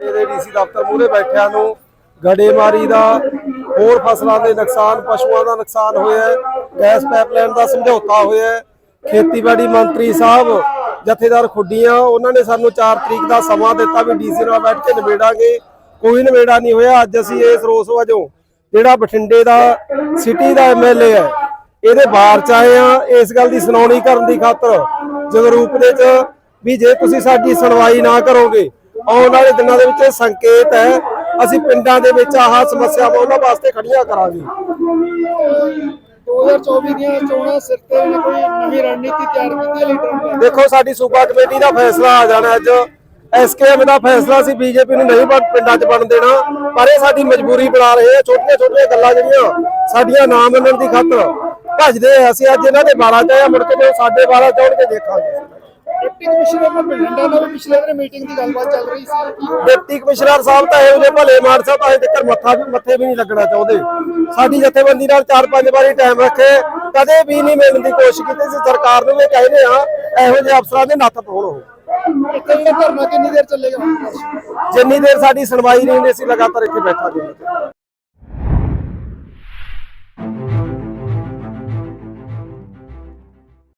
ਇਹਦੇ ਡੀਸੀ ਦਫ਼ਤਰ ਮੂਹਰੇ ਬੈਠਿਆਂ ਨੂੰ ਗੜੇਮਾਰੀ ਦਾ ਹੋਰ ਫਸਲਾਂ ਦੇ ਨੁਕਸਾਨ, ਪਸ਼ੂਆਂ ਦਾ ਨੁਕਸਾਨ ਹੋਇਆ ਗੈਸ ਪਾਈਪਲਾਈਨ ਦਾ ਸਮਝੌਤਾ ਹੋਇਆ ਖੇਤੀਬਾੜੀ ਮੰਤਰੀ ਸਾਹਿਬ ਜਥੇਦਾਰ ਖੁੱਡੀਆਂ, ਉਹਨਾਂ ਨੇ ਸਾਨੂੰ 4 ਤਰੀਕ ਦਾ ਸਮਾਂ ਦਿੱਤਾ ਵੀ ਡੀਸੀ ਨਾਲ ਬੈਠ ਕੇ ਨਿਬੇੜਾਂਗੇ। ਕੋਈ ਨਿਬੇੜਾ ਨਹੀਂ ਹੋਇਆ। ਅੱਜ ਅਸੀਂ ਇਸ ਰੋਸ ਵਜੋਂ ਜਿਹੜਾ ਬਠਿੰਡੇ ਦਾ ਸਿਟੀ ਦਾ ਐਮਐਲਏ ਹੈ ਇਹਦੇ ਬਾਹਰ ਚ ਆਏ ਆ ਇਸ ਗੱਲ ਦੀ ਸੁਣਾਉਣੀ ਕਰਨ ਦੀ ਖਾਤਰ ਜਗਰੂਪ ਦੇ ਚ ਵੀ ਜੇ ਤੁਸੀਂ ਸਾਡੀ ਸੁਣਵਾਈ ਨਾ ਕਰੋਗੇ ਆਉਣ ਵਾਲੇ ਦਿਨਾਂ ਦੇ ਵਿੱਚ ਇਹ ਸੰਕੇਤ ਹੈ ਅਸੀਂ ਪਿੰਡਾਂ ਦੇ ਵਿੱਚ ਆਹ ਸਮੱਸਿਆਵਾਂ ਉਹਨਾਂ ਵਾਸਤੇ ਖੜੀਆਂ ਕਰਾਂਗੇ। 2024 ਦੀਆਂ ਚੋਣਾਂ ਸਿਰ ਤੇ ਕੋਈ ਨਵੀਂ ਰਣਨੀਤੀ ਤਿਆਰ ਕੀਤੀ ਹੈ ਲੀਡਰਾਂ ਨੇ ਦੇਖੋ ਸਾਡੀ ਸੂਬਾ ਕਮੇਟੀ ਦਾ ਫੈਸਲਾ ਆ ਜਾਣਾ ਅੱਜ। ਐਸਕੇਐਮ ਦਾ ਫੈਸਲਾ ਸੀ ਬੀਜੇਪੀ ਨੂੰ ਨਹੀਂ ਪਿੰਡਾਂ 'ਚ ਬਣ ਦੇਣਾ ਪਰ ਇਹ ਸਾਡੀ ਮਜਬੂਰੀ ਬਣਾ ਰਹੇ ਆ ਛੋਟੀਆਂ ਛੋਟੀਆਂ ਗੱਲਾਂ ਜਿਹੜੀਆਂ ਸਾਡੀਆਂ ਨਾ ਮੰਨਣ ਦੀ ਖਾਤਰ ਭੱਜਦੇ ਆ ਅਸੀਂ ਅੱਜ ਇਹਨਾਂ ਦੇ 12 ਚ ਆਏ ਮੁੜ ਕੇ ਸਾਡੇ 12 ਚ ਆਉਣਗੇ ਦੇਖਾਂਗੇ। ਡਿਪਟੀ ਕਮਿਸ਼ਨਰ ਨਾਲ ਬਠਿੰਡਾ ਨਾਲ ਪਿਛਲੇ ਦਿਨ ਮੀਟਿੰਗ ਦੀ ਗੱਲਬਾਤ ਚੱਲ ਰਹੀ ਸੀ। ਕੀ? ਡਿਪਟੀ ਕਮਿਸ਼ਨਰ ਸਾਹਿਬ ਤਾਂ ਇਹੋ ਜਿਹੇ ਭਲੇ ਮਾਨ ਸਾਹਿਬ ਤਾਂ ਅਜੇ ਤੱਕ ਮੱਥਾ ਵੀ ਮੱਥੇ ਵੀ ਨਹੀਂ ਲੱਗਣਾ ਚਾਹੁੰਦੇ। ਸਾਡੀ ਜਥੇਬੰਦੀ ਨਾਲ ਚਾਰ ਪੰਜ ਵਾਰੀ ਟਾਈਮ ਰੱਖੇ ਕਦੇ ਵੀ ਨਹੀਂ ਮਿਲਣ ਦੀ ਕੋਸ਼ਿਸ਼ ਕੀਤੀ। ਸੀ ਸਰਕਾਰ ਨੂੰ ਵੀ ਕਹਿੰਦੇ ਆ ਇਹੋ ਜਿਹੇ ਅਫਸਰਾਂ ਦੇ ਨੱਥ ਤੋੜ ਹੋ ਧਰਨਾ ਕਿੰਨੀ ਦੇਰ ਚੱਲੇਗਾ? ਜਿੰਨੀ ਦੇਰ ਸਾਡੀ ਸੁਣਵਾਈ ਨਹੀਂ ਹੁੰਦੀ, ਅਸੀਂ ਲਗਾਤਾਰ ਇੱਥੇ ਬੈਠਾਂਗੇ